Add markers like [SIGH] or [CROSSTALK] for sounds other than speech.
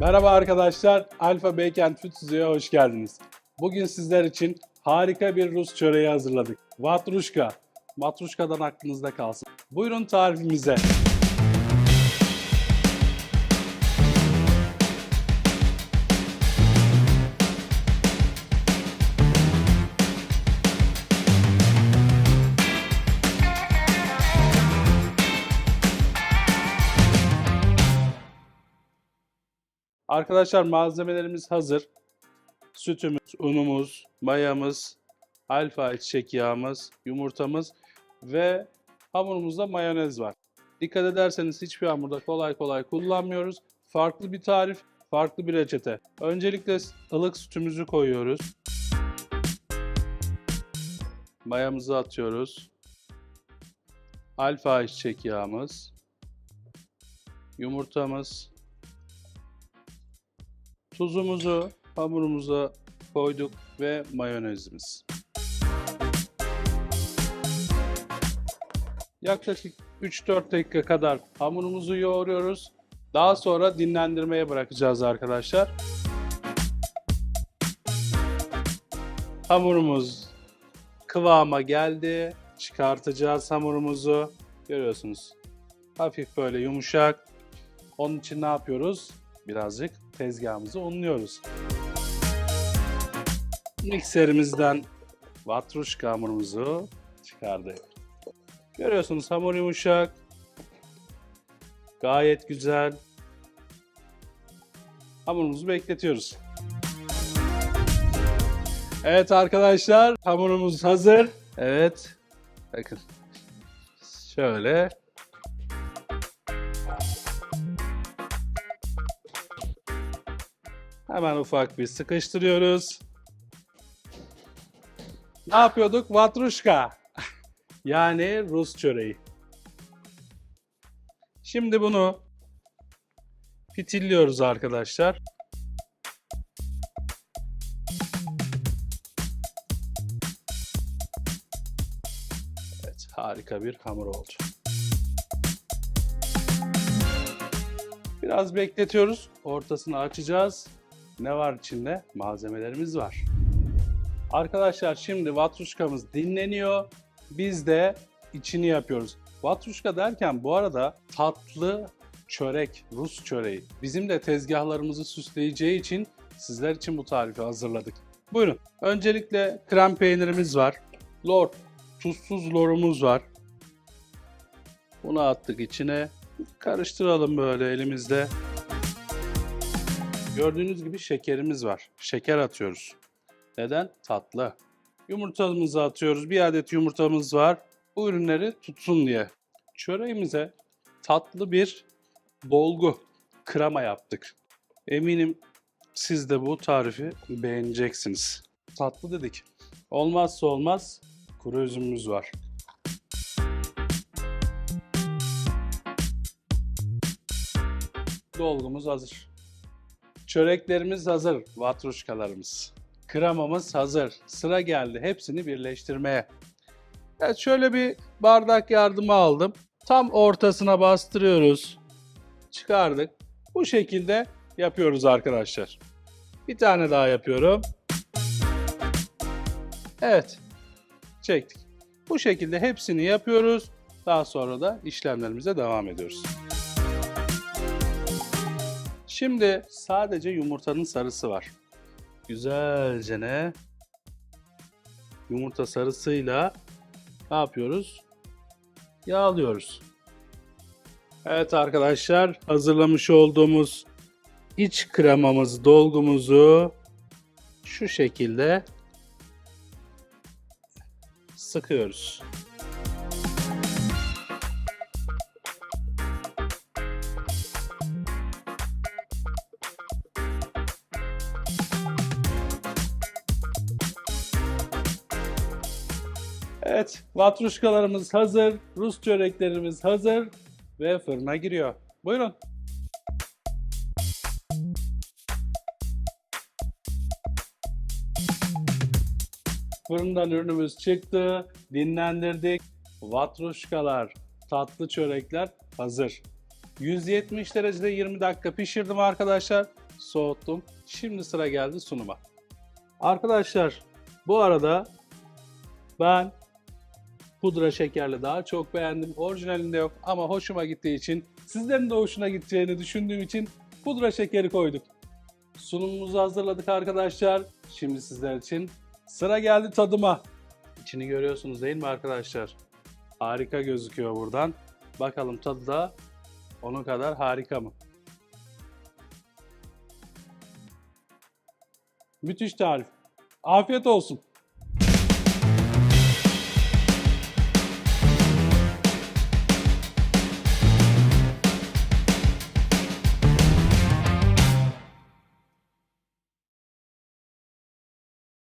Merhaba arkadaşlar, Alfa Backend Food Stüdyo'ya hoş geldiniz. Bugün sizler için harika bir Rus çöreği hazırladık. Vatruşka. Matruşkadan aklınızda kalsın. Buyurun tarifimize. Arkadaşlar malzemelerimiz hazır. Sütümüz, unumuz, mayamız, alfa ayçiçek yağımız, yumurtamız ve hamurumuzda mayonez var. Dikkat ederseniz hiçbir hamurda kolay kolay kullanmıyoruz. Farklı bir tarif, farklı bir reçete. Öncelikle ılık sütümüzü koyuyoruz. Mayamızı atıyoruz. Alfa ayçiçek yağımız, yumurtamız, Tuzumuzu hamurumuza koyduk ve mayonezimiz. Yaklaşık 3-4 dakika kadar hamurumuzu yoğuruyoruz. Daha sonra dinlendirmeye bırakacağız arkadaşlar. Hamurumuz kıvama geldi. Çıkartacağız hamurumuzu. Görüyorsunuz. Hafif böyle yumuşak. Onun için ne yapıyoruz? Birazcık tezgahımızı unluyoruz. Mikserimizden vatruşka hamurumuzu çıkardık. Görüyorsunuz hamur yumuşak. Gayet güzel. Hamurumuzu bekletiyoruz. Evet arkadaşlar hamurumuz hazır. Evet. Bakın. Şöyle Hemen ufak bir sıkıştırıyoruz. Ne yapıyorduk? Vatruşka. [LAUGHS] yani Rus çöreği. Şimdi bunu fitilliyoruz arkadaşlar. Evet, harika bir hamur oldu. Biraz bekletiyoruz. Ortasını açacağız. Ne var içinde? Malzemelerimiz var. Arkadaşlar şimdi vatruşkamız dinleniyor. Biz de içini yapıyoruz. Vatruşka derken bu arada tatlı çörek, Rus çöreği. Bizim de tezgahlarımızı süsleyeceği için sizler için bu tarifi hazırladık. Buyurun. Öncelikle krem peynirimiz var. Lor, tuzsuz lorumuz var. Bunu attık içine. Karıştıralım böyle elimizde. Gördüğünüz gibi şekerimiz var. Şeker atıyoruz. Neden? Tatlı. Yumurtamızı atıyoruz. Bir adet yumurtamız var. Bu ürünleri tutsun diye. Çöreğimize tatlı bir dolgu, krema yaptık. Eminim siz de bu tarifi beğeneceksiniz. Tatlı dedik. Olmazsa olmaz kuru üzümümüz var. Dolgumuz hazır. Çöreklerimiz hazır, vatruşkalarımız. Kremamız hazır. Sıra geldi hepsini birleştirmeye. Evet şöyle bir bardak yardımı aldım. Tam ortasına bastırıyoruz. Çıkardık. Bu şekilde yapıyoruz arkadaşlar. Bir tane daha yapıyorum. Evet. Çektik. Bu şekilde hepsini yapıyoruz. Daha sonra da işlemlerimize devam ediyoruz. Şimdi sadece yumurtanın sarısı var. Güzelce ne? Yumurta sarısıyla ne yapıyoruz? Yağlıyoruz. Evet arkadaşlar hazırlamış olduğumuz iç kremamız, dolgumuzu şu şekilde sıkıyoruz. Evet, vatruşkalarımız hazır, Rus çöreklerimiz hazır ve fırına giriyor. Buyurun. Fırından ürünümüz çıktı, dinlendirdik. Vatruşkalar, tatlı çörekler hazır. 170 derecede 20 dakika pişirdim arkadaşlar. soğuttum. Şimdi sıra geldi sunuma. Arkadaşlar bu arada ben pudra şekerli daha çok beğendim. Orijinalinde yok ama hoşuma gittiği için sizlerin de hoşuna gideceğini düşündüğüm için pudra şekeri koyduk. Sunumumuzu hazırladık arkadaşlar. Şimdi sizler için sıra geldi tadıma. İçini görüyorsunuz değil mi arkadaşlar? Harika gözüküyor buradan. Bakalım tadı da onun kadar harika mı? Müthiş tarif. Afiyet olsun.